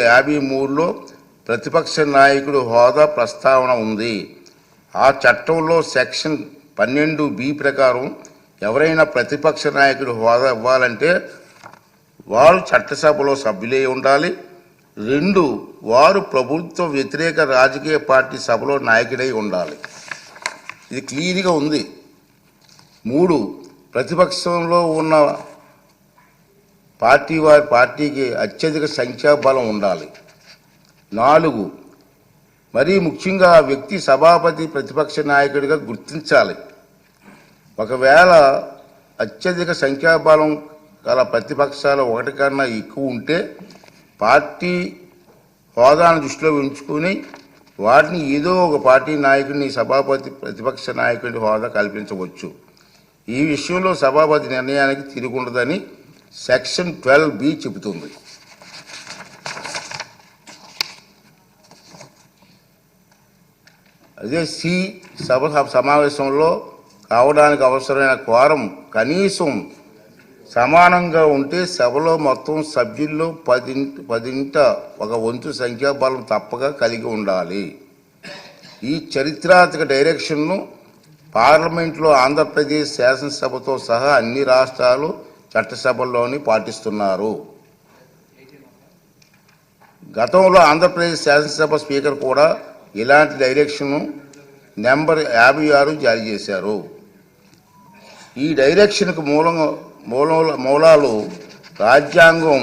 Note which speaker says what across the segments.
Speaker 1: యాభై మూడులో ప్రతిపక్ష నాయకుడు హోదా ప్రస్తావన ఉంది. ఆ చట్టంలో సెక్షన్ పన్నెండు బి ప్రకారం ఎవరైనా ప్రతిపక్ష నాయకుడు హోదా ఇవ్వాలంటే వారు చట్టసభలో సభ్యులై ఉండాలి. రెండు వారు ప్రభుత్వ వ్యతిరేక రాజకీయ పార్టీ సభలో నాయకుడై ఉండాలి. ఇది క్లియర్గా ఉంది. మూడు ప్రతిపక్షంలో ఉన్న పార్టీ వారి పార్టీకి అత్యధిక సంఖ్యాబలం ఉండాలి. నాలుగు మరీ ముఖ్యంగా ఆ వ్యక్తి సభాపతి ప్రతిపక్ష నాయకుడిగా గుర్తించాలి. ఒకవేళ అత్యధిక సంఖ్యాబలం గల ప్రతిపక్షాలు ఒకటి కన్నా ఎక్కువ ఉంటే పార్టీ హోదాను దృష్టిలో ఉంచుకొని వాటిని ఏదో ఒక పార్టీ నాయకుడిని సభాపతి ప్రతిపక్ష నాయకుడి హోదా కల్పించవచ్చు. ఈ విషయంలో సభాపతి నిర్ణయానికి తిరుగుండదని సెక్షన్ ట్వెల్వ్ బి చెబుతుంది. అదే సి సభ సమావేశంలో కావడానికి అవసరమైన క్వారం కనీసం సమానంగా ఉంటే సభలో మొత్తం సభ్యుల్లో పది పదింట ఒక వంతు సంఖ్యాబలం తప్పక కలిగి ఉండాలి. ఈ చరిత్రాత్మక డైరెక్షన్ను పార్లమెంట్లో ఆంధ్రప్రదేశ్ శాసనసభతో సహా అన్ని రాష్ట్రాలు చట్టసభల్లోని పాటిస్తున్నారు. గతంలో ఆంధ్రప్రదేశ్ శాసనసభ స్పీకర్ కూడా ఇలాంటి డైరెక్షన్ నెంబర్ యాభై ఆరు జారీ చేశారు. ఈ డైరెక్షన్కు మూలం మూల మూలాలు రాజ్యాంగం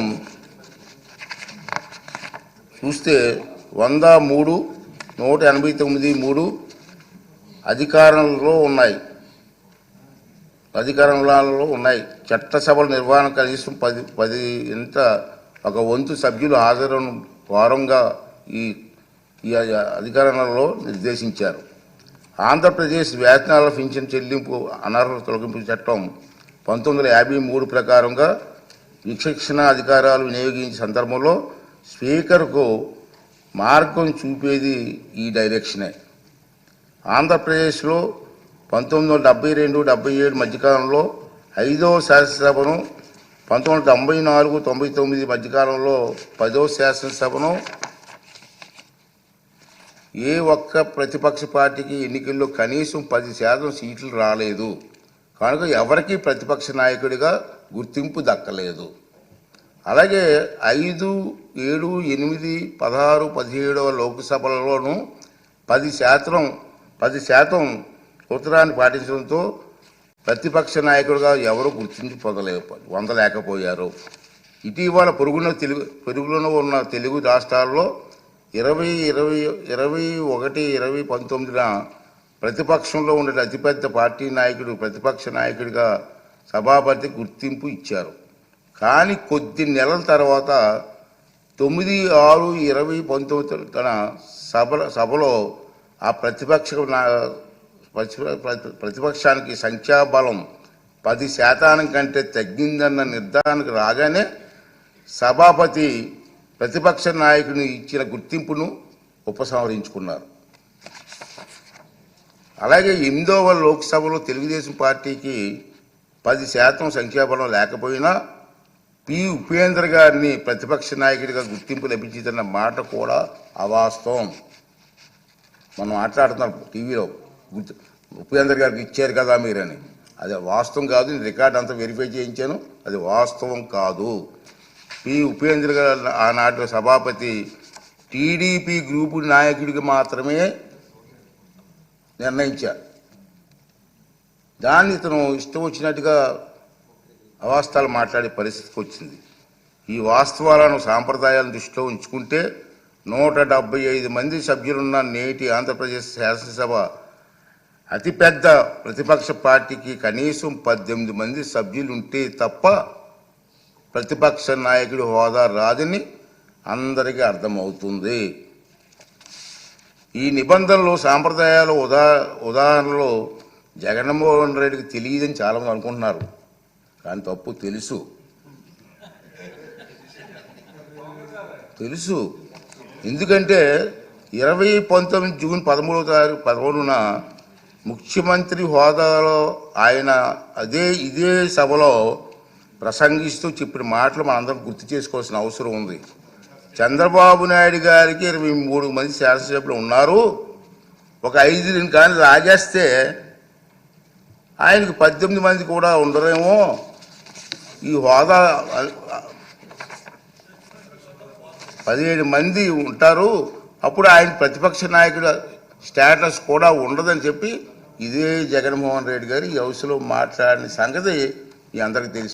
Speaker 1: చూస్తే వంద మూడు నూట ఎనభై తొమ్మిది మూడు అధికారంలో ఉన్నాయి. అధికారంలో ఉన్నాయి. చట్టసభల నిర్వహణ కనీసం పది పది ఇంత ఒక వంతు సభ్యులు హాజరును వారంగా ఈ ఈ అధికారంలో నిర్దేశించారు. ఆంధ్రప్రదేశ్ వేతనాల పింఛన్ చెల్లింపు అనర్హత తొలగింపు చట్టం పంతొమ్మిది యాభై మూడు ప్రకారంగా విచక్షణ అధికారాలు వినియోగించే సందర్భంలో స్పీకర్కు మార్గం చూపేది ఈ డైరెక్షనే. ఆంధ్రప్రదేశ్లో పంతొమ్మిది వందల డెబ్బై రెండు డెబ్బై ఏడు మధ్యకాలంలో ఐదవ శాసనసభను పంతొమ్మిది వందల తొంభై నాలుగు తొంభై తొమ్మిది మధ్యకాలంలో పదవ శాసనసభను ఏ ఒక్క ప్రతిపక్ష పార్టీకి ఎన్నికల్లో కనీసం పది శాతం సీట్లు రాలేదు. కనుక ఎవరికి ప్రతిపక్ష నాయకుడిగా గుర్తింపు దక్కలేదు. అలాగే ఐదు ఏడు ఎనిమిది పదహారు పదిహేడవ లోక్సభలలోనూ పది శాతం పది శాతం సూత్రాన్ని పాటించడంతో ప్రతిపక్ష నాయకుడుగా ఎవరు గుర్తింపు పొందలే పొందలేకపోయారు ఇటీవల పొరుగున తెలుగు పొరుగులో ఉన్న తెలుగు రాష్ట్రాల్లో ఇరవై ఇరవై ఇరవై ఒకటి ఇరవై పంతొమ్మిదిన ప్రతిపక్షంలో ఉండే అతిపెద్ద పార్టీ నాయకుడు ప్రతిపక్ష నాయకుడిగా సభాపతి గుర్తింపు ఇచ్చారు. కానీ కొద్ది నెలల తర్వాత తొమ్మిది ఆరు ఇరవై పంతొమ్మిది తన సభ సభలో ఆ ప్రతిపక్ష నా- ప్రతిపక్షానికి సంఖ్యాబలం పది శాతానికి కంటే తగ్గిందన్న నిర్ధారణకు రాగానే సభాపతి ప్రతిపక్ష నాయకుని ఇచ్చిన గుర్తింపును ఉపసంహరించుకున్నారు. అలాగే ఎనిమిదవ లోక్సభలో తెలుగుదేశం పార్టీకి పది శాతం సంఖ్యాబలం లేకపోయినా పి ఉపేంద్ర గారిని ప్రతిపక్ష నాయకుడిగా గుర్తింపు లభించిందన్న మాట కూడా అవాస్తవం. మనం మాట్లాడుతున్నాం టీవీలో. ఉపేంద్ర గారికి ఇచ్చారు కదా మీరని. అది వాస్తవం కాదు నేను రికార్డ్ అంతా వెరిఫై చేయించాను. అది వాస్తవం కాదు. పి. ఉపేంద్ర గారు ఆనాటి సభాపతి టీడీపీ గ్రూపు నాయకుడికి మాత్రమే నిర్ణయించారు దాన్ని ఇతను ఇష్టం వచ్చినట్టుగా అవాస్తవాలు మాట్లాడే పరిస్థితికి వచ్చింది. ఈ వాస్తవాలను సాంప్రదాయాలను దృష్టిలో ఉంచుకుంటే నూట డెబ్బై ఐదు మంది సభ్యులున్న నేటి ఆంధ్రప్రదేశ్ శాసనసభ అతిపెద్ద ప్రతిపక్ష పార్టీకి కనీసం పద్దెనిమిది మంది సభ్యులుంటే తప్ప ప్రతిపక్ష నాయకుడి హోదా రాదని అందరికీ అర్థమవుతుంది. ఈ నిబంధనలు సాంప్రదాయాల ఉదా ఉదాహరణలో జగన్మోహన్ రెడ్డికి తెలియదని చాలామంది అనుకుంటున్నారు. కానీ తప్పు తెలుసు. తెలుసు. ఎందుకంటే ఇరవై పంతొమ్మిది జూన్ పదమూడవ తారీఖు పదమూడున ముఖ్యమంత్రి హోదాలో ఆయన అదే ఇదే సభలో ప్రసంగిస్తూ చెప్పిన మాటలు మనందరం గుర్తు చేసుకోవాల్సిన అవసరం ఉంది. చంద్రబాబు నాయుడు గారికి ఇరవై మూడు మంది శాసనసభ్యులు ఉన్నారు. ఒక ఐదు కానీ రాజేస్తే ఆయనకు పద్దెనిమిది మంది కూడా ఉండరేమో. ఈ హోదా పదిహేడు మంది ఉంటారు. అప్పుడు ఆయన ప్రతిపక్ష నాయకుడు స్టేటస్ కూడా ఉండదని చెప్పి ఇదే జగన్మోహన్ రెడ్డి గారు ఈ హౌస్లో మాట్లాడిన సంగతి మీ అందరికీ తెలుసు.